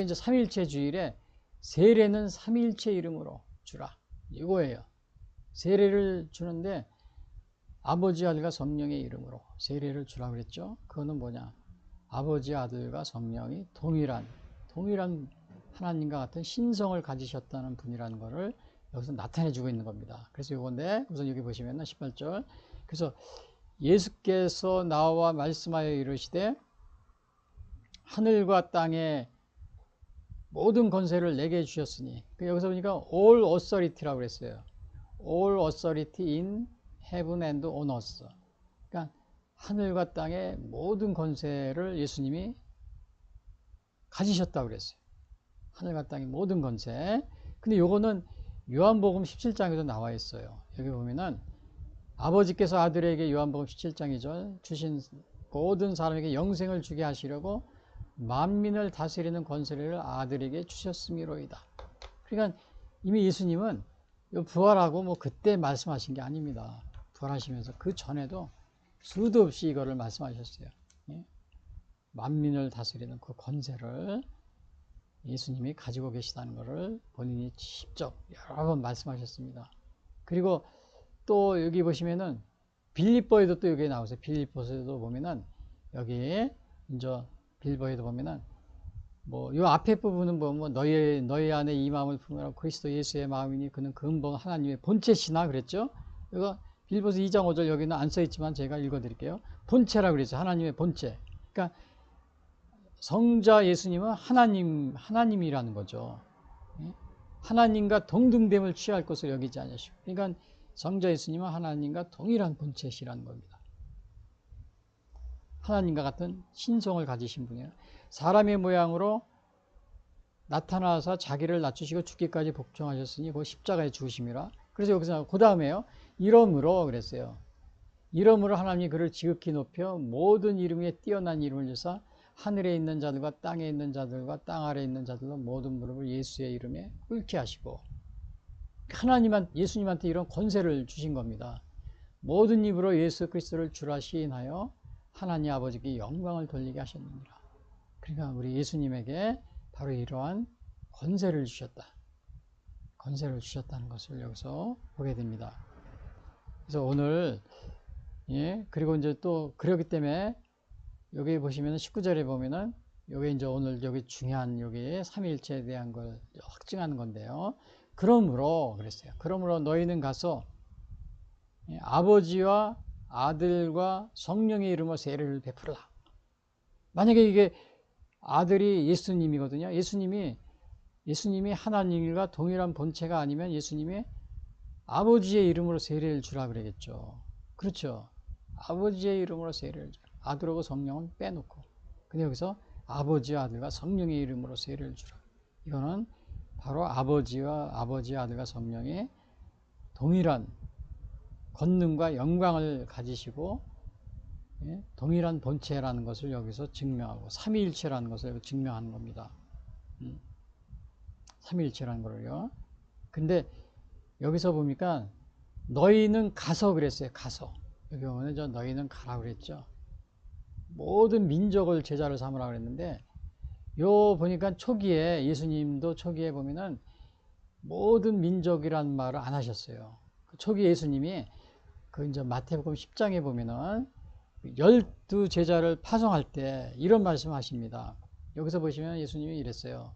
이제 삼일체 주일에 세례는 삼일체 이름으로 주라. 이거예요. 세례를 주는데 아버지 아들과 성령의 이름으로 세례를 주라 그랬죠. 그거는 뭐냐? 아버지 아들과 성령이 동일한 동일한 하나님과 같은 신성을 가지셨다는 분이라는 것을 여기서 나타내 주고 있는 겁니다. 그래서 이건데 우선 여기 보시면은 18절. 그래서 예수께서 나와 말씀하여 이르시되 하늘과 땅에 모든 권세를 내게 주셨으니 그 여기서 보니까 all authority라고 그랬어요. all authority in heaven and on earth. 그러니까 하늘과 땅의 모든 권세를 예수님이 가지셨다고 그랬어요. 하늘과 땅의 모든 권세. 근데 요거는 요한복음 17장에도 나와 있어요. 여기 보면은 아버지께서 아들에게 요한복음 17장이죠. 주신 모든 사람에게 영생을 주게 하시려고 만민을 다스리는 권세를 아들에게 주셨음이로이다. 그러니까 이미 예수님은 부활하고 뭐 그때 말씀하신 게 아닙니다. 부활하시면서 그 전에도 수도 없이 이거를 말씀하셨어요. 예? 만민을 다스리는 그 권세를 예수님이 가지고 계시다는 것을 본인이 직접 여러 번 말씀하셨습니다. 그리고 또 여기 보시면은 빌립보에도 또 여기 나오세요. 빌립보에도 보면은 여기 이제 빌보에도 보면은 뭐 요 앞에 부분은 뭐, 뭐 너희 너희 안에 이 마음을 품으라 그리스도 예수의 마음이니 그는 근본 하나님의 본체시나 그랬죠. 이거 빌보서 2장 5절 여기는 안 써 있지만 제가 읽어 드릴게요. 본체라 그랬죠. 하나님의 본체. 그러니까 성자 예수님은 하나님 하나님이라는 거죠. 예? 하나님과 동등됨을 취할 것을 여기지 않으시고. 그러니까 성자 예수님은 하나님과 동일한 본체시라는 겁니다. 하나님과 같은 신성을 가지신 분이에요. 사람의 모양으로 나타나서 자기를 낮추시고 죽기까지 복종하셨으니 그 십자가에 죽으심이라. 그래서 여기서 그 다음에요. 이름으로 그랬어요. 이름으로 하나님이 그를 지극히 높여 모든 이름 위에 뛰어난 이름을 주사 하늘에 있는 자들과 땅에 있는 자들과 땅 아래에 있는 자들로 모든 무릎을 예수의 이름에 꿇게 하시고 하나님한 예수님한테 이런 권세를 주신 겁니다. 모든 입으로 예수 그리스도를 주라 시인하여 하나님 아버지께 영광을 돌리게 하셨느니라. 그러니까 우리 예수님에게 바로 이러한 권세를 주셨다. 권세를 주셨다는 것을 여기서 보게 됩니다. 그래서 오늘 예 그리고 이제 또 그렇기 때문에 여기 보시면 19절에 보면은 여기 이제 오늘 여기 중요한 여기 삼일체에 대한 걸 확증하는 건데요. 그러므로 그랬어요. 그러므로 너희는 가서 예, 아버지와 아들과 성령의 이름으로 세례를 베풀라. 만약에 이게 아들이 예수님이거든요. 예수님이 예수님이 하나님과 동일한 본체가 아니면 예수님이 아버지의 이름으로 세례를 주라 그러겠죠. 그렇죠. 아버지의 이름으로 세례를 주라. 아들하고 성령은 빼놓고. 근데 여기서 아버지와 아들과 성령의 이름으로 세례를 주라. 이거는 바로 아버지와 아버지 아들과 성령의 동일한 권능과 영광을 가지시고 예? 동일한 본체라는 것을 여기서 증명하고 삼위일체라는 것을 증명하는 겁니다. 음. 삼위일체라는 거를요. 근데 여기서 보니까 너희는 가서 그랬어요. 가서 여기 보면 저 너희는 가라 그랬죠. 모든 민족을 제자를 삼으라 그랬는데 요 보니까 초기에 예수님도 초기에 보면은 모든 민족이란 말을 안 하셨어요. 그 초기 예수님이 그 이제 마태복음 10장에 보면은 열두 제자를 파송할 때 이런 말씀 하십니다. 여기서 보시면 예수님이 이랬어요.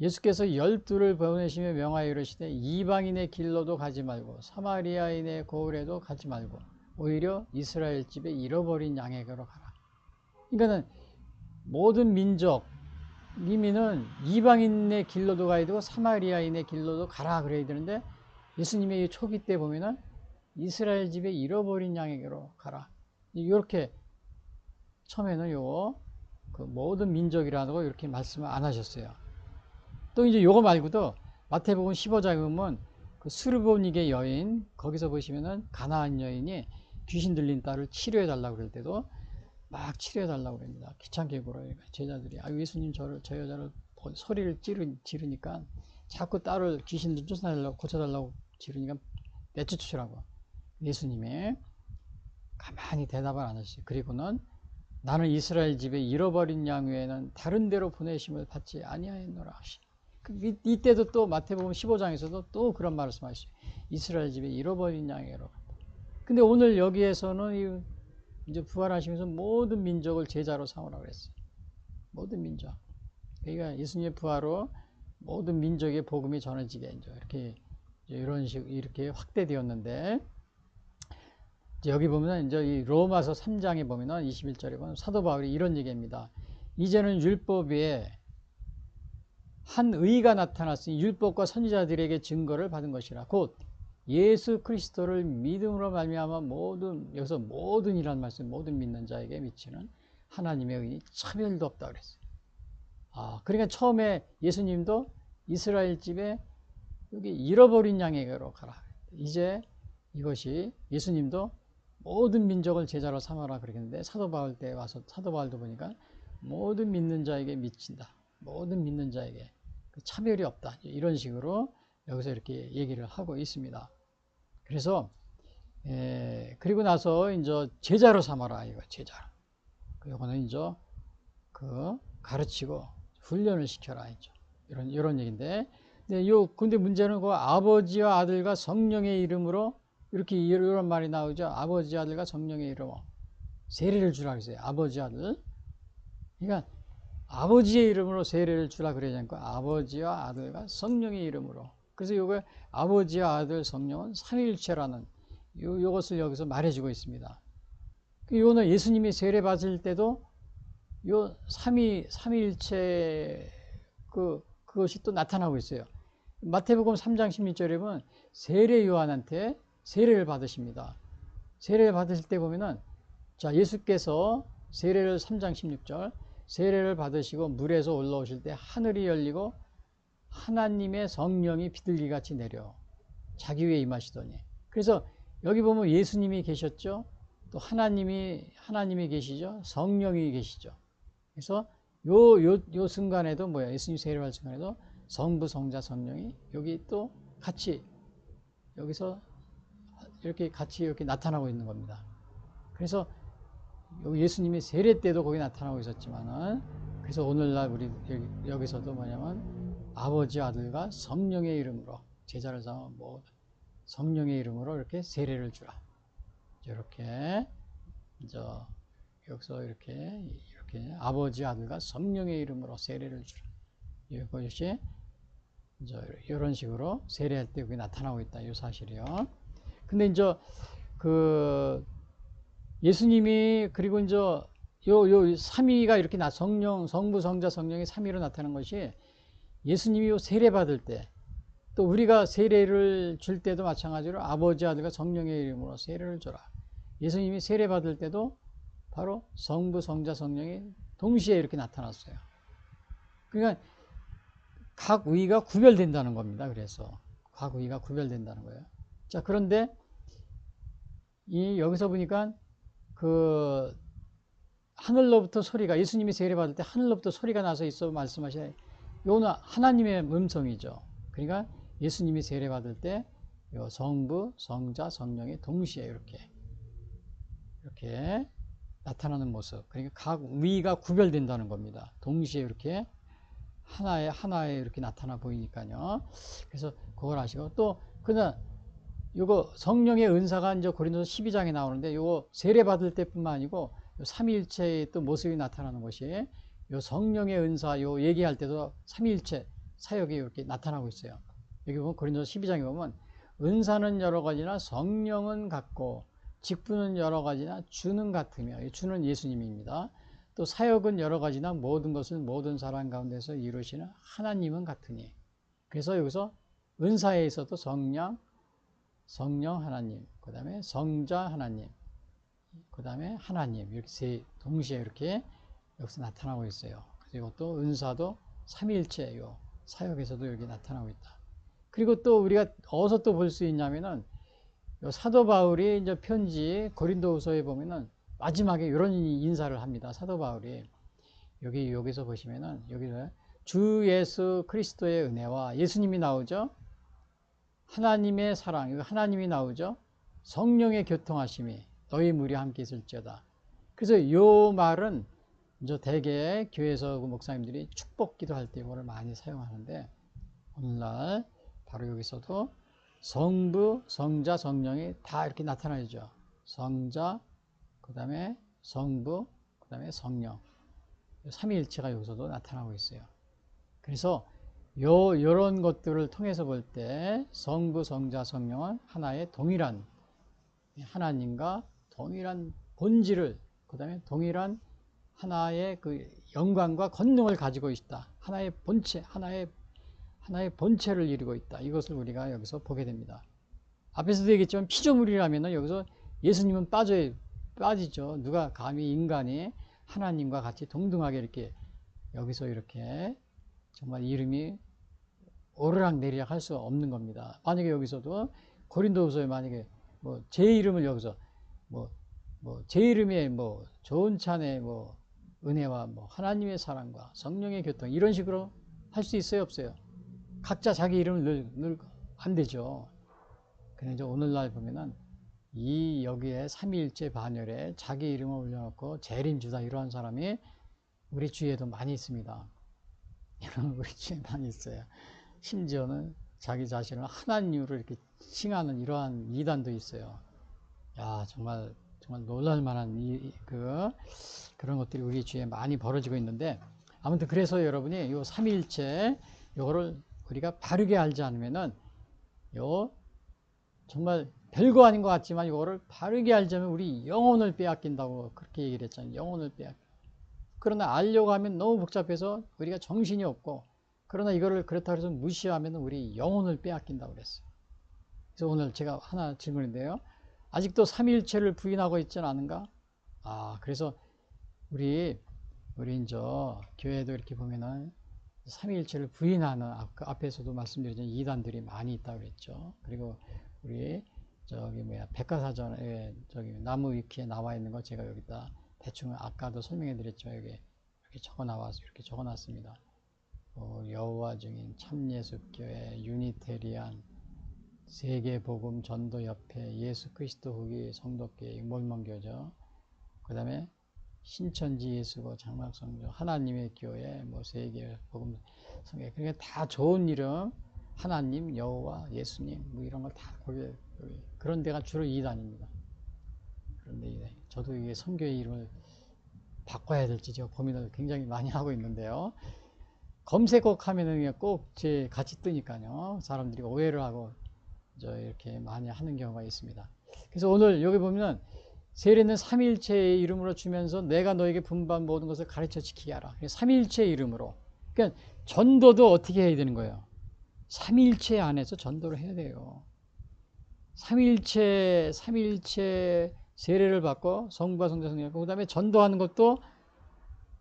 예수께서 열두를 보내시며 명하여 이르시되 이방인의 길로도 가지 말고 사마리아인의 고을에도 가지 말고 오히려 이스라엘 집에 잃어버린 양에게로 가라. 그러니까는 모든 민족 이미는 이방인의 길로도 가야 되고 사마리아인의 길로도 가라 그래야 되는데 예수님의 초기 때 보면은 이스라엘 집에 잃어버린 양에게로 가라. 이렇게 처음에는 요거 그 모든 민족이라고 이렇게 말씀을 안 하셨어요. 또 이제 요거 말고도 마태복음 15장에 보면 그 수르보닉의 여인 거기서 보시면은 가나안 여인이 귀신 들린 딸을 치료해 달라고 그럴 때도 막 치료해 달라고 그럽니다. 귀찮게 굴어요. 제자들이 아 예수님 저를 저 여자를 소리를 지르, 지르니까 자꾸 딸을 귀신들 쫓아달라고 고쳐달라고 지르니까 내쫓으라고 예수님이 가만히 대답을 안 하시죠. 그리고는 나는 이스라엘 집에 잃어버린 양 외에는 다른 데로 보내심을 받지 아니하였노라. 그 이때도 또 마태복음 15장에서도 또 그런 말씀하시죠. 이스라엘 집에 잃어버린 양이로. 근데 오늘 여기에서는 이제 부활하시면서 모든 민족을 제자로 삼으라 그랬어요. 모든 민족. 그러니까 예수님의 부활로 모든 민족의 복음이 전해지게 이제 이렇게 이런 식 이렇게 확대되었는데 여기 보면 이제 이 로마서 3장에 보면은 21절에 보면 사도 바울이 이런 얘기입니다. 이제는 율법 위에 한 의가 나타났으니 율법과 선지자들에게 증거를 받은 것이라 곧 예수 그리스도를 믿음으로 말미암아 모든 여기서 모든이란 말씀 모든 믿는 자에게 미치는 하나님의 의는 차별도 없다 그랬어요. 아 그러니까 처음에 예수님도 이스라엘 집에 여기 잃어버린 양에게로 가라. 이제 이것이 예수님도 모든 민족을 제자로 삼아라 그러겠는데 사도 바울 때 와서 사도 바울도 보니까 모든 믿는 자에게 미친다. 모든 믿는 자에게 그 차별이 없다. 이런 식으로 여기서 이렇게 얘기를 하고 있습니다. 그래서 에, 그리고 나서 이제 제자로 삼아라 이거 제자로. 이거는 이제 그 가르치고 훈련을 시켜라 이죠. 이런 이런 얘기인데, 근데 요 근데 문제는 그 아버지와 아들과 성령의 이름으로 이렇게 이런 말이 나오죠. 아버지 아들과 성령의 이름으로 세례를 주라 그랬어요. 아버지 아들. 그러니까 아버지의 이름으로 세례를 주라 그러지 않고 아버지와 아들과 성령의 이름으로. 그래서 요거 아버지와 아들 성령은 삼일체라는 요 요것을 여기서 말해주고 있습니다. 그 요는 예수님이 세례 받을 때도 요 삼위 삼일체 그 그것이 또 나타나고 있어요. 마태복음 3장 16절에 보면 세례 요한한테 세례를 받으십니다. 세례를 받으실 때 보면은 자 예수께서 세례를 3장 16절 세례를 받으시고 물에서 올라오실 때 하늘이 열리고 하나님의 성령이 비둘기 같이 내려 자기 위에 임하시더니 그래서 여기 보면 예수님이 계셨죠. 또 하나님이 하나님이 계시죠. 성령이 계시죠. 그래서 요 요 요 순간에도 뭐야? 예수님 세례 받을 순간에도 성부 성자 성령이 여기 또 같이 여기서 이렇게 같이 이렇게 나타나고 있는 겁니다. 그래서 예수님이 세례 때도 거기 나타나고 있었지만은 그래서 오늘날 우리 여기, 서도 뭐냐면 아버지 아들과 성령의 이름으로 제자를 삼아 뭐 성령의 이름으로 이렇게 세례를 주라. 이렇게 이제 여기서 이렇게 이렇게 아버지 아들과 성령의 이름으로 세례를 주라. 이것이 이런 식으로 세례할 때 여기 나타나고 있다. 이 사실이요. 근데 이제 그 예수님이 그리고 이제 요, 요 삼위가 이렇게 나 성령, 성부, 성자, 성령이 삼위로 나타난 것이 예수님이 요 세례 받을 때 또 우리가 세례를 줄 때도 마찬가지로 아버지 아들과 성령의 이름으로 세례를 줘라. 예수님이 세례 받을 때도 바로 성부, 성자, 성령이 동시에 이렇게 나타났어요. 그러니까 각 의가 구별된다는 겁니다. 그래서 각 의가 구별된다는 거예요. 자, 그런데 이 여기서 보니까 그 하늘로부터 소리가 예수님이 세례 받을 때 하늘로부터 소리가 나서 있어 말씀하시네. 요는 하나님의 음성이죠. 그러니까 예수님이 세례 받을 때 성부, 성자, 성령이 동시에 이렇게 이렇게 나타나는 모습. 그러니까 각 위가 구별된다는 겁니다. 동시에 이렇게 하나에 하나에 이렇게 나타나 보이니까요. 그래서 그걸 아시고 또 그냥 요거 성령의 은사가 이제 고린도서 12장에 나오는데 요거 세례 받을 때뿐만 아니고 삼위일체의 또 모습이 나타나는 것이 요 성령의 은사 요 얘기할 때도 삼위일체 사역이 이렇게 나타나고 있어요. 여기 보면 고린도서 12장에 보면 은사는 여러 가지나 성령은 같고 직분은 여러 가지나 주는 같으며 주는 예수님입니다. 또 사역은 여러 가지나 모든 것을 모든 사람 가운데서 이루시는 하나님은 같으니 그래서 여기서 은사에 있어도 성령, 성령 하나님, 그 다음에 성자 하나님, 그 다음에 하나님 이렇게 세 동시에 이렇게 여기서 나타나고 있어요. 그리고 또 은사도 삼일체요 사역에서도 여기 나타나고 있다. 그리고 또 우리가 어디서 또 볼 수 있냐면은 사도 바울이 이제 편지 고린도후서에 보면은 마지막에 이런 인사를 합니다. 사도 바울이 여기 여기서 보시면은 여기서 주 예수 그리스도의 은혜와 예수님이 나오죠. 하나님의 사랑, 하나님이 나오죠. 성령의 교통하심이 너희 무리 함께 있을지어다. 그래서 요 말은 이제 대개 교회에서 그 목사님들이 축복 기도할 때 이거를 많이 사용하는데 오늘날 바로 여기서도 성부, 성자, 성령이 다 이렇게 나타나죠. 성자, 그 다음에 성부, 그 다음에 성령. 삼위일체가 여기서도 나타나고 있어요. 그래서 요, 요런 것들을 통해서 볼 때 성부, 성자, 성령은 하나의 동일한 하나님과 동일한 본질을, 그 다음에 동일한 하나의 그 영광과 권능을 가지고 있다. 하나의 본체, 하나의 하나의 본체를 이루고 있다. 이것을 우리가 여기서 보게 됩니다. 앞에서도 얘기했지만 피조물이라면 여기서 예수님은 빠져 빠지죠. 누가 감히 인간이 하나님과 같이 동등하게 이렇게 여기서 이렇게 정말 이름이 오르락 내리락 할 수 없는 겁니다. 만약에 여기서도 고린도후서에 만약에 뭐 제 이름을 여기서 뭐 뭐 제 이름에 뭐 좋은 찬의 뭐 은혜와 뭐 하나님의 사랑과 성령의 교통 이런 식으로 할 수 있어요 없어요? 각자 자기 이름을 늘, 늘안 되죠. 근데 이제 오늘날 보면은 이 여기에 삼위일체 반열에 자기 이름을 올려놓고 재림 주다 이러한 사람이 우리 주위에도 많이 있습니다. 이런 우리 주위에 많이 있어요. 심지어는 자기 자신을 하나님으로 이렇게 칭하는 이러한 이단도 있어요. 야 정말 정말 놀랄만한 이, 그 그런 것들이 우리 주위에 많이 벌어지고 있는데 아무튼 그래서 여러분이 요 삼위일체 요거를 우리가 바르게 알지 않으면은 요 정말 별거 아닌 것 같지만 이거를 바르게 알자면 우리 영혼을 빼앗긴다고 그렇게 얘기를 했잖아요. 영혼을 빼앗. 그러나 알려고 하면 너무 복잡해서 우리가 정신이 없고 그러나 이거를 그렇다 해서 무시하면 우리 영혼을 빼앗긴다고 그랬어요. 그래서 오늘 제가 하나 질문인데요. 아직도 삼일체를 부인하고 있지는 않은가? 아, 그래서 우리 우리 이제 교회도 이렇게 보면은 삼위일체를 부인하는 앞에서도 말씀드렸지만 이단들이 많이 있다고 그랬죠. 그리고 우리 저기 뭐야 백과사전에 저기 나무 위키에 나와 있는 거 제가 여기다 대충 아까도 설명해 드렸지만 여기 이렇게 적어 나와서 이렇게 적어 놨습니다. 어, 여호와 증인 참예수교회 유니테리안 세계복음 전도협회 예수 그리스도 후기 성도교회 몰몬교죠. 그 다음에 신천지 예수고 장막성조 하나님의 교회 뭐 세계 복음 성회 그러니까 다 좋은 이름 하나님 여호와 예수님 뭐 이런 걸 다 거기 그런 데가 주로 이단입니다. 그런데 저도 이게 성교의 이름을 바꿔야 될지 제가 고민을 굉장히 많이 하고 있는데요. 검색꼭 하면은 꼭제 같이 뜨니까요. 사람들이 오해를 하고 저 이렇게 많이 하는 경우가 있습니다. 그래서 오늘 여기 보면 세례는 삼일체의 이름으로 주면서 내가 너에게 분반 모든 것을 가르쳐 지키게 하라. 삼일체의 이름으로. 그러니까 전도도 어떻게 해야 되는 거예요? 삼일체 안에서 전도를 해야 돼요. 삼일체, 삼일체 세례를 받고 성부와 성자 성령 그 다음에 전도하는 것도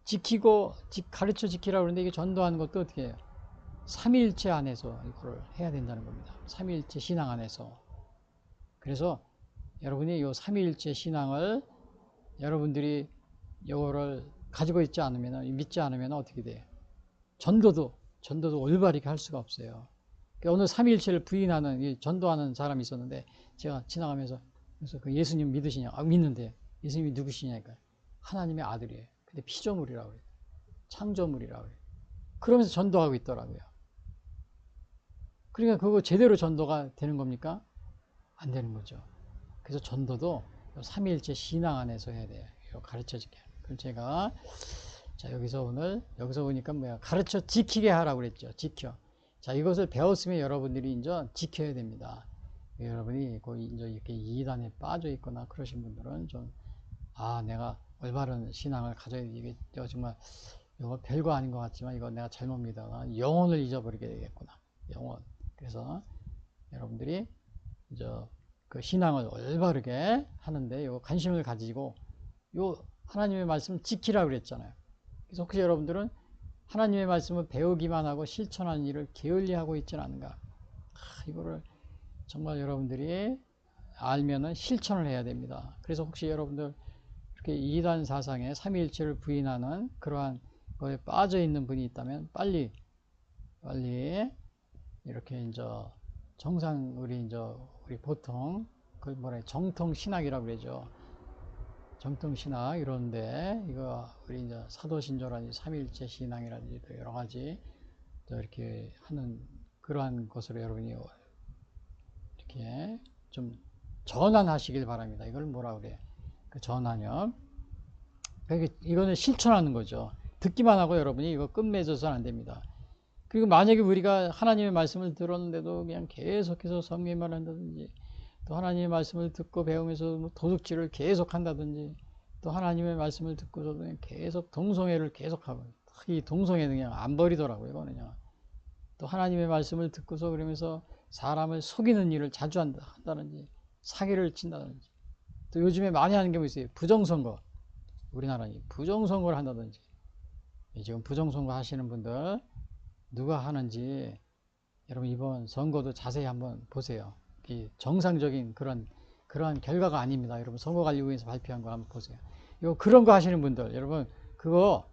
지키고 가르쳐 지키라고 그러는데 이게 전도하는 것도 어떻게 해요? 삼일체 안에서 이거를 해야 된다는 겁니다. 삼일체 신앙 안에서. 그래서 여러분이 이 삼위일체 신앙을 여러분들이 이거를 가지고 있지 않으면 믿지 않으면 어떻게 돼요? 전도도 전도도 올바르게 할 수가 없어요. 그러니까 오늘 삼위일체를 부인하는 전도하는 사람이 있었는데 제가 지나가면서 그래서 그 예수님 믿으시냐? 아, 믿는데 예수님이 누구시냐니까 하나님의 아들이에요. 근데 피조물이라고 그래요. 창조물이라고 그래요. 그러면서 전도하고 있더라고요. 그러니까 그거 제대로 전도가 되는 겁니까? 안 되는 거죠. 그래서 전도도 삼일째 신앙 안에서 해야 돼요. 가르쳐 지게. 그럼 제가 자 여기서 오늘 여기서 보니까 뭐야 가르쳐 지키게 하라고 그랬죠. 지켜. 자 이것을 배웠으면 여러분들이 이제 지켜야 됩니다. 여러분이 이제 이렇게 이단에 빠져 있거나 그러신 분들은 좀 아 내가 올바른 신앙을 가져야 되겠죠. 정말 이거 별거 아닌 것 같지만 이거 내가 잘못 믿다가 영혼을 잊어버리게 되겠구나. 영혼. 그래서 여러분들이 이제 그 신앙을 올바르게 하는데 요 관심을 가지고 요 하나님의 말씀 지키라 그랬잖아요. 그래서 혹시 여러분들은 하나님의 말씀을 배우기만 하고 실천하는 일을 게을리하고 있지는 않은가? 아, 이거를 정말 여러분들이 알면은 실천을 해야 됩니다. 그래서 혹시 여러분들 이렇게 이단 사상에 삼위일체를 부인하는 그러한 거에 빠져 있는 분이 있다면 빨리 빨리 이렇게 이제 정상 우리 이제 우리 보통 그 뭐래 정통 신학이라고 그러죠. 정통 신학 이런데 이거 우리 이제 사도 신조라든지 삼일체 신앙이라든지 또 여러 가지 또 이렇게 하는 그러한 것으로 여러분이 이렇게 좀 전환하시길 바랍니다. 이걸 뭐라 그래? 그 전환요. 그러니까 이거는 실천하는 거죠. 듣기만 하고 여러분이 이거 끝맺어서는 안 됩니다. 그리고 만약에 우리가 하나님의 말씀을 들었는데도 그냥 계속해서 성경만 한다든지 또 하나님의 말씀을 듣고 배우면서 뭐 도둑질을 계속 한다든지 또 하나님의 말씀을 듣고서도 그냥 계속 동성애를 계속하고 이 동성애는 그냥 안 버리더라고요. 이거는요. 또 하나님의 말씀을 듣고서 그러면서 사람을 속이는 일을 자주 한다, 한다든지 사기를 친다든지 또 요즘에 많이 하는 게 뭐 있어요? 부정선거. 우리나라는 부정선거를 한다든지 지금 부정선거 하시는 분들 누가 하는지 여러분 이번 선거도 자세히 한번 보세요. 이 정상적인 그런 그러한 결과가 아닙니다. 여러분 선거관리위원회에서 발표한 거 한번 보세요. 요 그런 거 하시는 분들 여러분 그거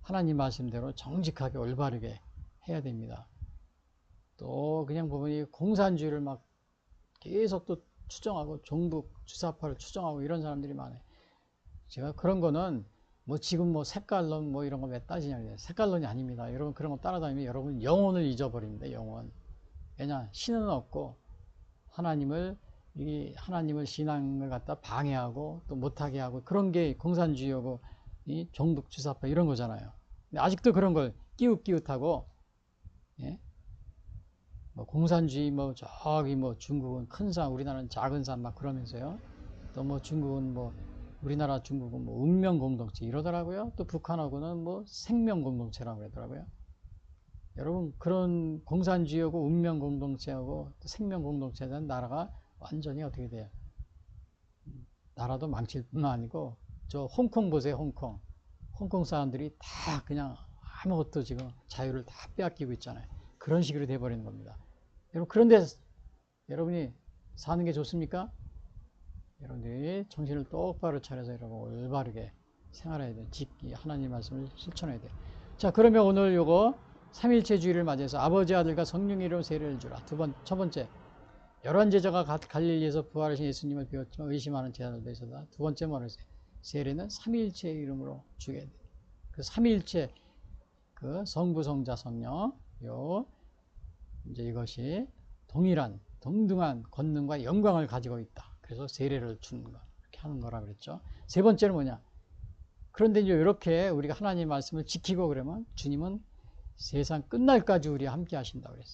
하나님 말씀대로 정직하게 올바르게 해야 됩니다. 또 그냥 보면 이 공산주의를 막 계속 또 추정하고 종북 주사파를 추정하고 이런 사람들이 많아요. 제가 그런 거는 뭐 지금 뭐 색깔론 뭐 이런 거 왜 따지냐 색깔론이 아닙니다. 여러분 그런 거 따라다니면 여러분 영혼을 잊어버립니다. 영혼. 왜냐 신은 없고 하나님을 이 하나님을 신앙을 갖다 방해하고 또 못하게 하고 그런 게 공산주의하고 이 종북 주사파 이런 거잖아요. 근데 아직도 그런 걸 끼웃끼웃하고 예? 뭐 공산주의 뭐 저기 뭐 중국은 큰 산 우리나라는 작은 산 막 그러면서요. 또 뭐 중국은 뭐 우리나라 중국은 뭐 운명 공동체 이러더라고요. 또 북한하고는 뭐 생명 공동체라고 그러더라고요. 여러분 그런 공산주의하고 운명 공동체하고 또 생명 공동체에 대한 나라가 완전히 어떻게 돼요? 나라도 망칠 뿐만 아니고 저 홍콩 보세요 홍콩 홍콩 사람들이 다 그냥 아무것도 지금 자유를 다 빼앗기고 있잖아요 그런 식으로 돼버리는 겁니다 여러분 그런데 여러분이 사는 게 좋습니까? 여러분들이 정신을 똑바로 차려서 여러분 올바르게 생활해야 돼요 짓기 하나님 말씀을 실천해야 돼요 자 그러면 오늘 요거 삼일체 주의를 맞이해서 아버지 아들과 성령의 이름 세례를 주라 두 번 첫 번째 열한 제자가 가- 갈릴리에서 부활하신 예수님을 비웠지만 의심하는 제자들도 있었다. 두 번째 했어요? 세례는 삼일체의 이름으로 주게 돼. 그 삼일체 그 성부 성자 성령 요 이제 이것이 동일한 동등한 권능과 영광을 가지고 있다. 그래서 세례를 주는 거 이렇게 하는 거라 그랬죠. 세 번째는 뭐냐? 그런데 이제 이렇게 우리가 하나님 말씀을 지키고 그러면 주님은 세상 끝날까지 우리와 함께 하신다 그랬어요.